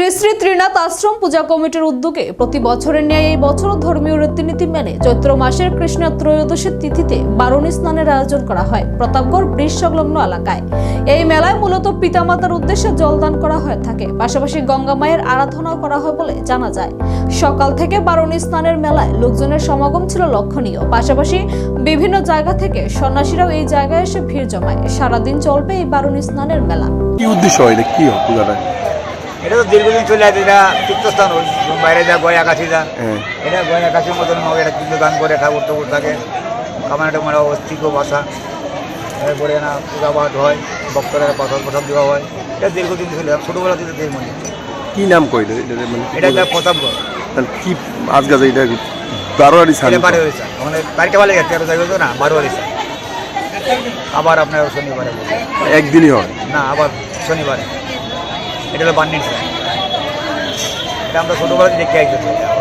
শ্রী শ্রী ত্রিনাথ আশ্রম পূজা কমিটির উদ্যোগে প্রতি বছরের ন্যায় এই বছর ধর্মীয় রীতিনীতি মেনে চৈত্র মাসের কৃষ্ণ ত্রয়োদশীর তিথিতে বারণী স্নানের আয়োজন করা হয় প্রতাপগড় ব্রিজ সংলগ্ন এলাকায়। এই মেলায় মূলত পিতামাতার উদ্দেশ্যে জলদান করা হয়ে থাকে। পাশাপাশি গঙ্গা মায়ের আরাধনাও করা হয় বলে জানা যায়। সকাল থেকে বারণী স্নানের মেলায় লোকজনের সমাগম ছিল লক্ষণীয়। পাশাপাশি বিভিন্ন জায়গা থেকে সন্ন্যাসীরাও এই জায়গায় এসে ভিড় জমায়। সারাদিন চলবে এই বারণী স্নানের মেলা। কি উদ্দেশ্য এটা তো দীর্ঘদিন চলে আছে এটা তীর্থস্থান বাইরে যা গয়া কাশি যা। হ্যাঁ। এটা গয়া কাশির মতন এটা কিন্তু গান করে ঠাকুর ঠাকুর থাকে। কামানা টামানা অস্থিক বাসা। এরপরে না পূজা পাঠ হয় ভক্তরা প্রসাদ প্রসাদ দেওয়া হয়। এটা দীর্ঘদিন চলে ছোটোবেলা থেকে দেখে মনে। কি নাম কই এটা মানে? যা প্রতাপগড়। কি আজকে এটা বারোয়ারি সাল এটা বারো হয়েছে মানে বাড়িতে ভালো গেছে তেরো জায়গা না বারো হয়েছে আবার আপনার শনিবারে একদিনই হয়? না আবার শনিবারে। এটা হলো বান্নির এটা আমরা ছোটোবেলা দেখে আসছি